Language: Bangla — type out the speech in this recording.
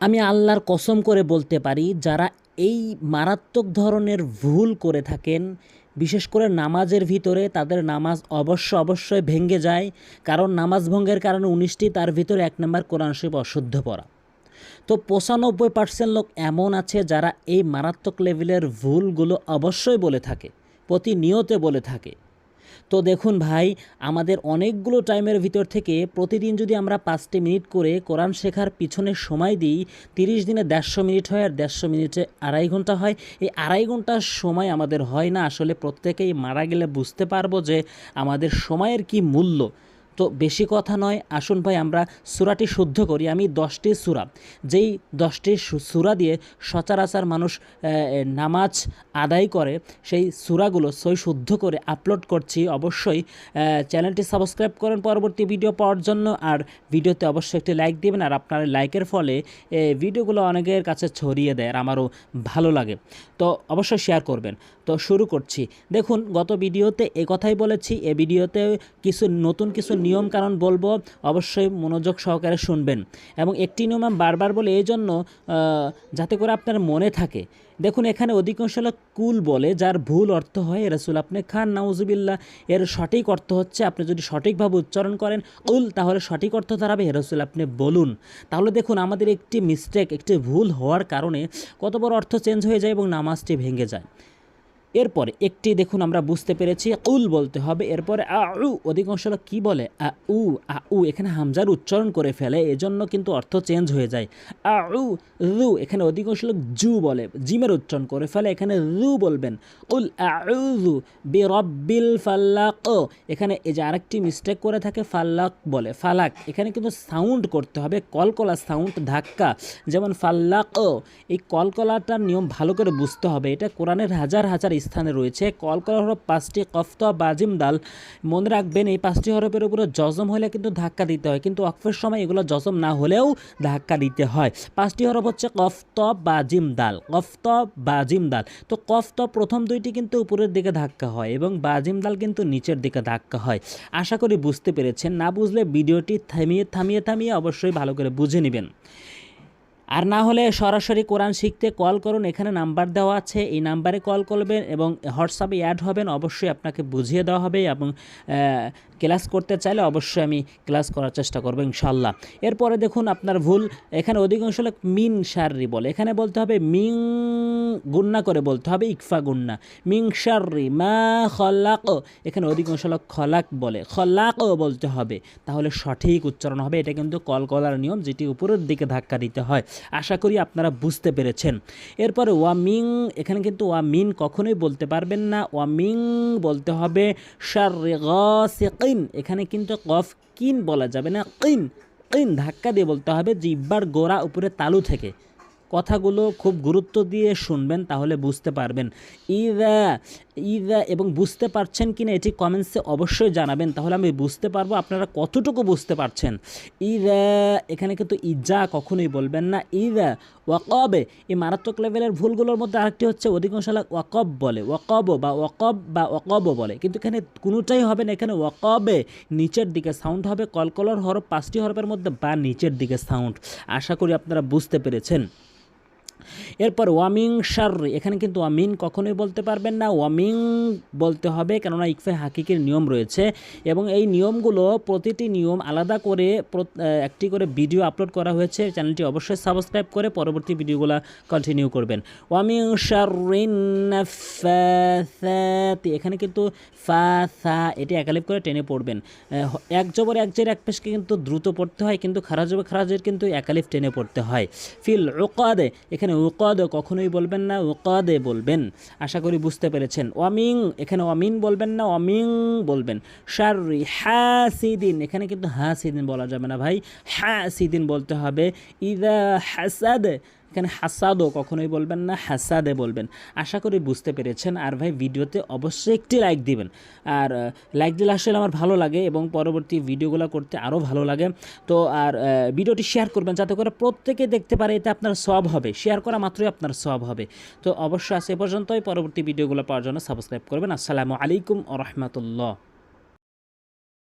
আমি আল্লাহর কসম করে বলতে পারি, যারা এই মারাত্মক ধরনের ভুল করে থাকেন, বিশেষ করে নামাজের ভিতরে তাদের নামাজ অবশ্য অবশ্যই ভেঙে যায়, কারণ নামাজ ভঙ্গের কারণে উনিশটি তার ভিতরে এক নম্বর কোরআন শরীফ অশুদ্ধ পড়া। তো পঁচানব্বই পার্সেন্ট লোক এমন আছে যারা এই মারাত্মক লেভেলের ভুলগুলো অবশ্যই বলে থাকে, প্রতিনিয়তে বলে থাকে। তো দেখুন ভাই, আমাদের অনেকগুলো টাইমের ভিতর থেকে প্রতিদিন যদি আমরা পাঁচটি মিনিট করে কোরআন শেখার পিছনে সময় দিই, তিরিশ দিনে দেড়শো মিনিট হয় আর দেড়শো মিনিটে আড়াই ঘণ্টা হয়। এই আড়াই ঘণ্টার সময় আমাদের হয় না। আসলে প্রত্যেকেই মারা গেলে বুঝতে পারব যে আমাদের সময়ের কি মূল্য। তো বেশি কথা নয়। আসুন ভাই, আমরা সুরাটি শুদ্ধ করি। আমি দশটি সুরা। যেই দশটি সুরা দিয়ে সচরাচর মানুষ নামাজ আদায় করে, সেই সুরাগুলো সই শুদ্ধ করে আপলোড করছি। অবশ্যই চ্যানেলটি সাবস্ক্রাইব করেন পরবর্তী ভিডিও পাওয়ার জন্য। আর ভিডিওতে অবশ্যই একটি লাইক দিবেন। আর আপনার লাইকের ফলে ভিডিওগুলো অনেকের কাছে ছড়িয়ে দেয়। আর আমারও ভালো লাগে। তো অবশ্যই শেয়ার করবেন। তো শুরু করছি। দেখুন, গত ভিডিওতে এ কথাই বলেছি। এ ভিডিওতে কিছু নতুন কিছু নিয়ম কারণ বলব, অবশ্যই মনোযোগ সহকারে শুনবেন। এবং একটি নিয়ম বারবার বলে এই জন্য যাতে করে আপনার মনে থাকে। দেখুন, এখানে অধিকাংশ লোক কুল বলে, যার ভুল অর্থ হয় রসুল আপনি খান, নাউজুবিল্লাহ। এর সঠিক অর্থ হচ্ছে, আপনি যদি সঠিকভাবে উচ্চারণ করেন উল তাহলে সঠিক অর্থ দাঁড়াবে রসুল আপনি বলুন। তাহলে দেখুন, আমাদের একটি মিস্টেক একটি ভুল হওয়ার কারণে কত বড় অর্থ চেঞ্জ হয়ে যায় এবং নামাজটি ভেঙে যায়। এরপরে একটি দেখুন আমরা বুঝতে পেরেছি, উল বলতে হবে। এরপরে আ উ অধিকাংশ লোক কী বলে? আ, উ আ, উ, এখানে হামজার উচ্চারণ করে ফেলে, এজন্য কিন্তু অর্থ চেঞ্জ হয়ে যায়। আ, উ, রু, এখানে অধিকাংশ লোক জু বলে, জিমের উচ্চারণ করে ফেলে, এখানে রু বলবেন। উল, আ রু বে রব্বিল ফাল্লাক। এখানে এই যে আরেকটি মিস্টেক করে থাকে, ফাল্লাক বলে, ফালাক। এখানে কিন্তু সাউন্ড করতে হবে, কলকলা সাউন্ড ধাক্কা। যেমন ফাল্লাক ও এই কলকলাটার নিয়ম ভালো করে বুঝতে হবে, এটা কোরআনের হাজার হাজার স্থানে রয়েছে। কলকলা হরফ পাঁচটি, কফত, বাজিম, দাল। মনে রাখবেন, এই পাঁচটি হরফের উপরে জজম হলে কিন্তু ধাক্কা দিতে হয়। কিন্তু অক্ফের সময় এগুলো জজম না হলেও ধাক্কা দিতে হয়। পাঁচটি হরফ হচ্ছে কফত, বাজিম, দাল। কফত, বাজিম, দাল। তো কফত প্রথম দুইটি কিন্তু উপরের দিকে ধাক্কা হয় এবং বাজিম, দাল কিন্তু নিচের দিকে ধাক্কা হয়। আশা করি বুঝতে পেরেছেন। না বুঝলে ভিডিওটি থামিয়ে থামিয়ে থামিয়ে অবশ্যই ভালো করে বুঝে নেবেন। আর না হলে সরাসরি কোরআন শিখতে কল করুন, এখানে নাম্বার দেওয়া আছে, এই নাম্বারে কল করবেন এবং হোয়াটসঅ্যাপে অ্যাড হবেন, অবশ্যই আপনাকে বুঝিয়ে দেওয়া হবে এবং ক্লাস করতে চাইলে অবশ্যই আমি ক্লাস করার চেষ্টা করব ইনশাল্লাহ এরপরে দেখুন আপনার ভুল, এখানে অধিকাংশ লোক মিন শাররি বলে, এখানে বলতে হবে মিং গুন্না করে বলতে হবে, ইকফা গুন্না। মিং শাররি, মা খলাক, এখানে অধিকাংশ লোক খলাক বলে খলাকও বলতে হবে। তাহলে সঠিক উচ্চারণ হবে, এটা কিন্তু কলকলার নিয়ম, যেটি উপরের দিকে ধাক্কা দিতে হয়। আশা করি আপনারা বুঝতে পেরেছেন। এরপরে ওয়ামিং, এখানে কিন্তু ওয়ামিন কখনোই বলতে পারবেন না। ওয়ামিং বলতে হবে গাসিকিন। এখানে কিন্তু কফ কিন বলা যাবে না, কিন। কিন ধাক্কা দিয়ে বলতে হবে জিব্বার গোড়া উপরে তালু থেকে। কথাগুলো খুব গুরুত্ব দিয়ে শুনবেন, তাহলে বুঝতে পারবেন। ইদা ইদা এবং বুঝতে পারছেন কিনা এটি কমেন্টসে অবশ্যই জানাবেন। তাহলে আমি বুঝতে পারব আপনারা কতটুকু বুঝতে পারছেন। ইদা, এখানে কিন্তু ইজা কখনোই বলবেন না। ইদা, ওয়াকবে, এই মারাত্মক লেভেলের ভুলগুলোর মধ্যে আরেকটি হচ্ছে অধিকাংশ ওয়াকব বলে। ওয়াকব বা ওয়াকব বা ওয়াকব বলে। কিন্তু এখানে কোনোটাই হবে না। এখানে ওয়াকবে নিচের দিকে সাউন্ড হবে, কলকলর হরফ পাঁচটি হরফের মধ্যে বা নিচের দিকে সাউন্ড আশা করি আপনারা বুঝতে পেরেছেন। এরপর ওয়ামিং শাররি, এখানে কিন্তু ওয়ামিন কখনোই বলতে পারবেন না, ওয়ামিং বলতে হবে কেননা ইকফে হাকিকের নিয়ম রয়েছে এবং এই নিয়মগুলো প্রতিটি নিয়ম আলাদা করে একটি করে ভিডিও আপলোড করা হয়েছে, চ্যানেলটি অবশ্যই সাবস্ক্রাইব করে পরবর্তী ভিডিওগুলো কন্টিনিউ করবেন। ওয়ামিং নাফাসাতি এখানে কিন্তু ফা সা এটি একালিপ করে টেনে পড়বেন। এক জবর এক জের, এক পেশকে কিন্তু দ্রুত পড়তে হয়, কিন্তু খারাজ জবর খারাজের কিন্তু একালিফ টেনে পড়তে হয়। ফিল উকাদে, এখানে উকাদ কখনোই বলবেন না ওকাদে বলবেন। আশা করি বুঝতে পেরেছেন। ওয়ামিং, এখানে ওয়ামিন বলবেন না অমিং বলবেন। শারি হাসিদিন, এখানে কিন্তু হাসিদিন বলা যাবে না ভাই। হাসিদিন বলতে হবে। ইদা হাসাদ এখানে হাসাদও কখনোই বলবেন না, হাসাদে বলবেন। আশা করি বুঝতে পেরেছেন। আর ভাই, ভিডিওতে অবশ্যই একটি লাইক দিবেন। আর লাইক দিলে আসলে আমার ভালো লাগে এবং পরবর্তী ভিডিওগুলো করতে আরও ভালো লাগে। তো আর ভিডিওটি শেয়ার করবেন যাতে করে প্রত্যেকে দেখতে পারে এতে আপনার সব হবে। শেয়ার করা মাত্রই আপনার সব হবে। তো অবশ্যই এ পর্যন্তই। পরবর্তী ভিডিওগুলো পাওয়ার জন্য সাবস্ক্রাইব করবেন। আসসালামু আলাইকুম রহমতুল্লাহ।